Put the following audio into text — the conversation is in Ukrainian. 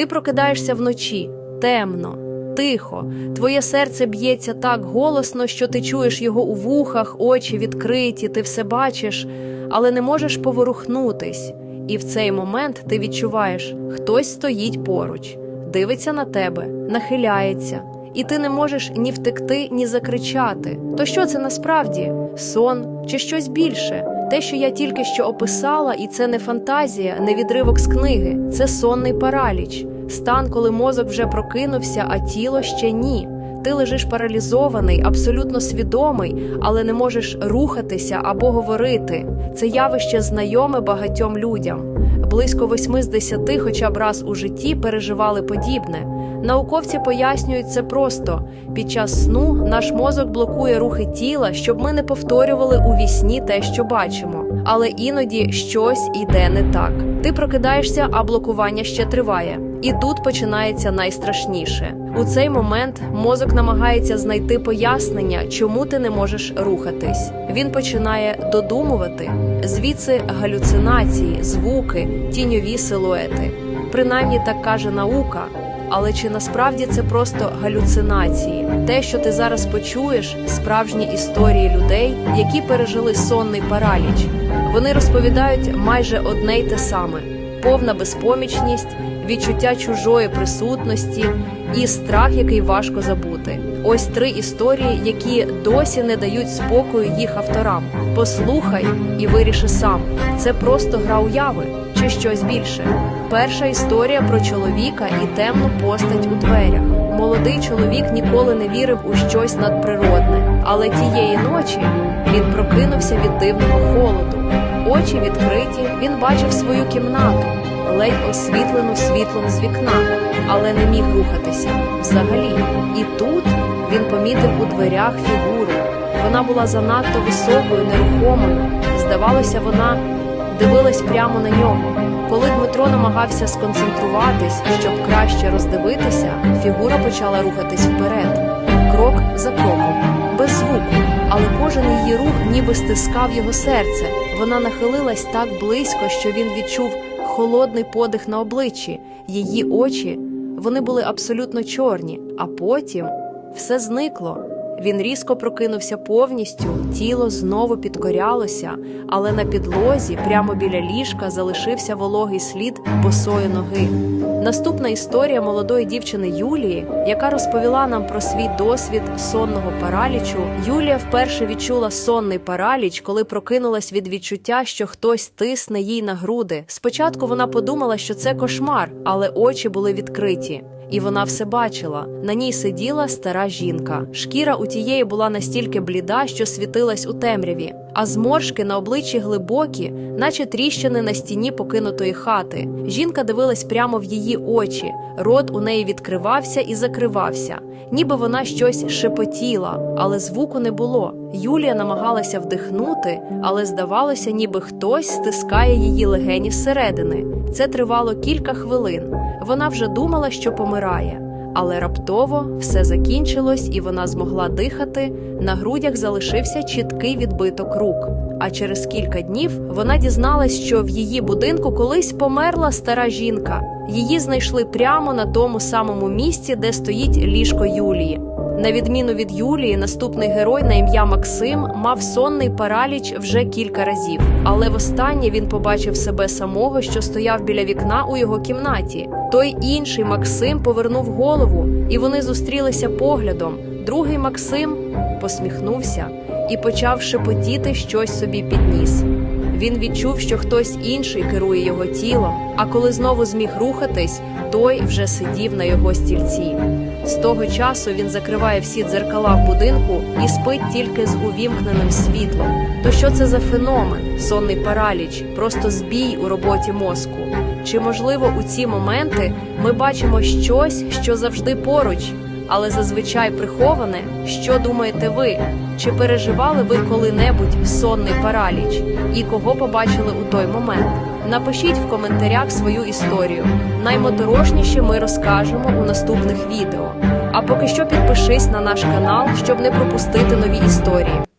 Ти прокидаєшся вночі, темно, тихо. Твоє серце б'ється так голосно, що ти чуєш його у вухах, очі відкриті, ти все бачиш, але не можеш поворухнутись. І в цей момент ти відчуваєш, хтось стоїть поруч, дивиться на тебе, нахиляється, і ти не можеш ні втекти, ні закричати. То що це насправді? Сон чи щось більше? Те, що я тільки що описала, і це не фантазія, не відривок з книги, це сонний параліч, стан, коли мозок вже прокинувся, а тіло ще ні. Ти лежиш паралізований, абсолютно свідомий, але не можеш рухатися або говорити. Це явище знайоме багатьом людям. Близько восьми з десяти, хоча б раз у житті, переживали подібне. Науковці пояснюють це просто: під час сну наш мозок блокує рухи тіла, щоб ми не повторювали у вісні те, що бачимо. Але іноді щось іде не так. Ти прокидаєшся, а блокування ще триває. І тут починається найстрашніше. У цей момент мозок намагається знайти пояснення, чому ти не можеш рухатись. Він починає додумувати звідси галюцинації, звуки, тіньові силуети. Принаймні так каже наука. Але чи насправді це просто галюцинації? Те, що ти зараз почуєш, справжні історії людей, які пережили сонний параліч. Вони розповідають майже одне й те саме: повна безпомічність, відчуття чужої присутності і страх, який важко забути. Ось три історії, які досі не дають спокою їх авторам. Послухай і виріши сам: це просто гра уяви чи щось більше. Перша історія про чоловіка і темну постать у дверях. Молодий чоловік ніколи не вірив у щось надприродне, але тієї ночі він прокинувся від дивного холоду. Очі відкриті, він бачив свою кімнату, ледь освітлену світлом з вікна, але не міг рухатися взагалі. І тут він помітив у дверях фігуру. Вона була занадто високою, нерухомою. Здавалося, вона дивилась прямо на нього. Коли Дмитро намагався сконцентруватись, щоб краще роздивитися, фігура почала рухатись вперед, крок за кроком, без звуку. Але кожен її рух ніби стискав його серце. Вона нахилилась так близько, що він відчув холодний подих на обличчі. Її очі вони були абсолютно чорні, а потім все зникло. Він різко прокинувся повністю, тіло знову підкорялося, але на підлозі, прямо біля ліжка, залишився вологий слід босої ноги. Наступна історія молодої дівчини Юлії, яка розповіла нам про свій досвід сонного паралічу. Юлія вперше відчула сонний параліч, коли прокинулась від відчуття, що хтось тисне їй на груди. Спочатку вона подумала, що це кошмар, але очі були відкриті. І вона все бачила. На ній сиділа стара жінка. Шкіра у тієї була настільки бліда, що світилась у темряві, а зморшки на обличчі глибокі, наче тріщини на стіні покинутої хати. Жінка дивилась прямо в її очі, рот у неї відкривався і закривався, ніби вона щось шепотіла, але звуку не було. Юлія намагалася вдихнути, але здавалося, ніби хтось стискає її легені зсередини. Це тривало кілька хвилин. Вона вже думала, що помирає, але раптово все закінчилось, і вона змогла дихати. На грудях залишився чіткий відбиток рук. А через кілька днів вона дізналась, що в її будинку колись померла стара жінка. Її знайшли прямо на тому самому місці, де стоїть ліжко Юлії. На відміну від Юлії, наступний герой на ім'я Максим мав сонний параліч вже кілька разів, але востаннє він побачив себе самого, що стояв біля вікна у його кімнаті. Той інший Максим повернув голову, і вони зустрілися поглядом. Другий Максим посміхнувся і почав шепотіти щось собі під ніс. Він відчув, що хтось інший керує його тілом, а коли знову зміг рухатись, той вже сидів на його стільці. З того часу він закриває всі дзеркала в будинку і спить тільки з увімкненим світлом. То що це за феномен? Сонний параліч, просто збій у роботі мозку. Чи можливо у ці моменти ми бачимо щось, що завжди поруч, але зазвичай приховане? Що думаєте ви? Чи переживали ви коли-небудь сонний параліч? І кого побачили у той момент? Напишіть в коментарях свою історію. Наймоторошніше ми розкажемо у наступних відео. А поки що підпишись на наш канал, щоб не пропустити нові історії.